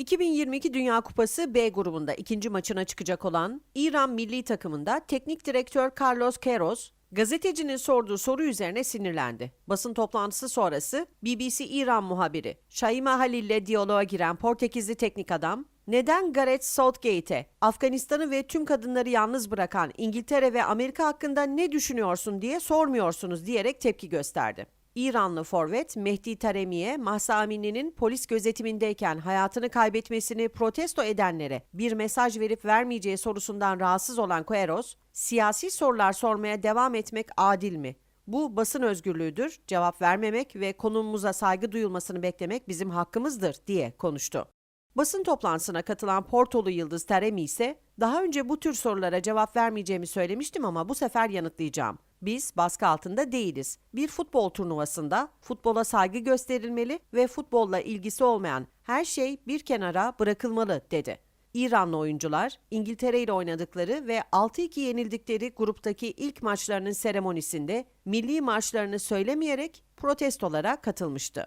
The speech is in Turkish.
2022 Dünya Kupası B grubunda ikinci maçına çıkacak olan İran milli takımında teknik direktör Carlos Queiroz, gazetecinin sorduğu soru üzerine sinirlendi. Basın toplantısı sonrası BBC İran muhabiri Shaima Halil ile diyaloğa giren Portekizli teknik adam, neden Gareth Southgate'e Afganistan'ı ve tüm kadınları yalnız bırakan İngiltere ve Amerika hakkında ne düşünüyorsun diye sormuyorsunuz diyerek tepki gösterdi. İranlı forvet Mehdi Taremi'ye Mahsa Amini'nin polis gözetimindeyken hayatını kaybetmesini protesto edenlere bir mesaj verip vermeyeceği sorusundan rahatsız olan Queiroz, siyasi sorular sormaya devam etmek adil mi? Bu basın özgürlüğüdür, cevap vermemek ve konumumuza saygı duyulmasını beklemek bizim hakkımızdır diye konuştu. Basın toplantısına katılan Portolu Yıldız Teremi ise daha önce bu tür sorulara cevap vermeyeceğimi söylemiştim ama bu sefer yanıtlayacağım. Biz baskı altında değiliz. Bir futbol turnuvasında futbola saygı gösterilmeli ve futbolla ilgisi olmayan her şey bir kenara bırakılmalı dedi. İranlı oyuncular İngiltere ile oynadıkları ve 6-2 yenildikleri gruptaki ilk maçlarının seremonisinde milli marşlarını söylemeyerek protestolara katılmıştı.